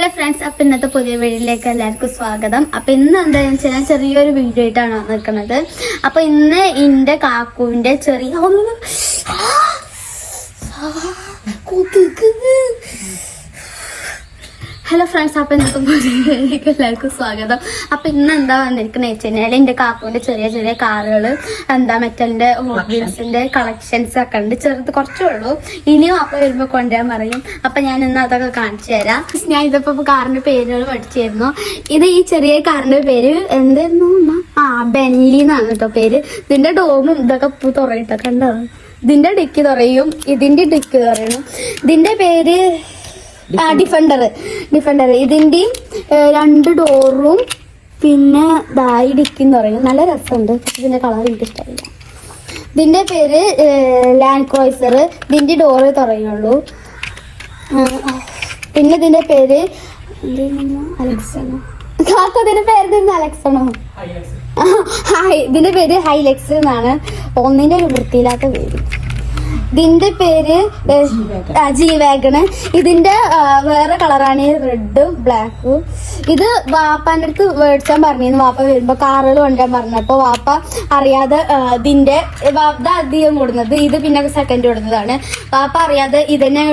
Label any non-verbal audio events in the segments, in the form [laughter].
Hello friends അപ്പൊ ഇന്നത്തെ പുതിയ വീഡിയോയിലേക്ക് എല്ലാവർക്കും സ്വാഗതം അപ്പൊ ഇന്ന് എന്താണെന്ന് വെച്ചാൽ ചെറിയൊരു വീഡിയോ ആയിട്ടാണ് നിൽക്കുന്നത് അപ്പൊ ഇന്ന് എന്റെ കാക്കുവിന്റെ ചെറിയ [gasps] ഒന്ന്. ഹലോ ഫ്രണ്ട്സ് അപ്പൊ ഇന്നത്തെ പുതിയ വീഡിയോയിലേക്ക് എല്ലാവർക്കും സ്വാഗതം. അപ്പൊ ഇന്ന് എന്താ വന്നിരിക്കുന്നത് വെച്ച് കഴിഞ്ഞാൽ എന്റെ കാക്കുവിന്റെ ചെറിയ ചെറിയ കാറുകൾ എന്താ മെറ്റലിന്റെ വീൽസിന്റെ കളക്ഷൻസ് ഒക്കെ ഉണ്ട്. ചെറുത് കുറച്ചേ ഉള്ളൂ. ഇനിയും അപ്പൊ വരുമ്പോ കൊണ്ടുവരാൻ പറയും. അപ്പൊ ഞാൻ ഇന്ന് അതൊക്കെ കാണിച്ചു തരാം. ഞാൻ ഇതിപ്പോ കാറിന്റെ പേരുകൾ പഠിച്ചിരുന്നു. ഇത് ഈ ചെറിയ കാറിന്റെ പേര് എന്തായിരുന്നു അമ്മ? ആ ബെൻലി എന്നാണ് കേട്ടോ പേര്. ഇതിന്റെ ഡോമും ഇതൊക്കെ പു- തുറയിട്ടോ കണ്ടോ ഇതിന്റെ ഡിക്കി തുറയും. ഇതിന്റെ ഡിക്കി തുറയണം. ഇതിന്റെ പേര് ആ ഡിഫൻഡർ ഡിഫൻഡർ ഇതിന്റെയും രണ്ട് ഡോറും പിന്നെ ദായി ഡിക്കി എന്ന് പറയും. നല്ല രസമുണ്ട്. ഇതിന്റെ കളർ എനിക്ക് ഇഷ്ടമില്ല. ഇതിന്റെ പേര് ലാൻഡ് ക്രോയ്സർ ഇതിന്റെ ഡോറ് തുറയുള്ളൂ. പിന്നെ ഇതിന്റെ പേര് അലക്സണോ പേര് അലക്സണോ ആ, ഹായ് ഇതിന്റെ പേര് ഹൈലക്സ് എന്നാണ്. ഒന്നിന്റെ ഒരു വൃത്തിയില്ലാത്ത പേര്. ഇതിന്റെ പേര് ജി ഇതിന്റെ വേറെ കളറാണ് റെഡും ബ്ലാക്കും. ഇത് വാപ്പാന്റെ അടുത്ത് മേടിച്ചാൻ പറഞ്ഞിരുന്നു. വാപ്പ വരുമ്പോ കാറുകൾ പറഞ്ഞു. പറഞ്ഞപ്പോ വാപ്പ അറിയാതെ ഇതിന്റെ അധികം കൊടുക്കുന്നത് ഇത് പിന്നെ സെക്കൻഡ് കൂടുന്നതാണ് വാപ്പ അറിയാതെ ഇതന്നെ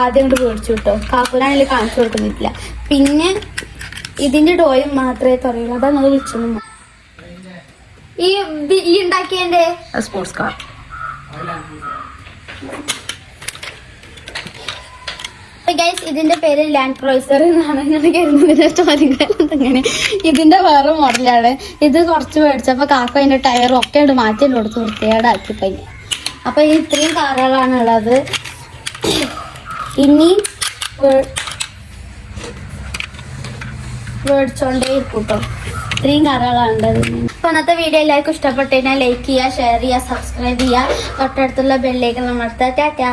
ആദ്യം കൊണ്ട് മേടിച്ചു കിട്ടും കാക്കൂരാണെങ്കിൽ കാണിച്ചു കൊടുക്കുന്നില്ല. പിന്നെ ഇതിന്റെ ഡോയും മാത്രമേ തുറയുള്ളൂ. അതാ നമ്മൾ വിളിച്ചു ഈ ഈ ഉണ്ടാക്കിയതിന്റെ? സ്പോർട്സ് കാർ ഇതിന്റെ പേര് ലാൻഡ് ക്രോയിസർ എന്നാണ്. ഞാൻ കരുതുന്നതിന്റെ ചോദ്യങ്ങൾ അങ്ങനെ ഇതിന്റെ വേറെ മോഡലാണ് ഇത് കുറച്ച് മേടിച്ചപ്പോ കാക്ക അതിന്റെ ടയറും ഒക്കെ ഉണ്ട് മാറ്റി കൊടുത്ത് വൃത്തികേടാക്കി പയ്യ അപ്പൊ ഈ ഇത്രയും കാറുകളാണ് ഉള്ളത് ഇനി മേടിച്ചോണ്ടേ ഇരിക്കൂട്ടോ ഇത്രയും കാറുകളാണ് ഉള്ളത് അപ്പൊ അന്നത്തെ വീഡിയോ എല്ലാവർക്കും ഇഷ്ടപ്പെട്ടു കഴിഞ്ഞാൽ ലൈക്ക് ചെയ്യുക ഷെയർ ചെയ്യുക സബ്സ്ക്രൈബ് ചെയ്യുക. തൊട്ടടുത്തുള്ള ബെല്ലേക്ക് നമ്മൾ ടാറ്റാ.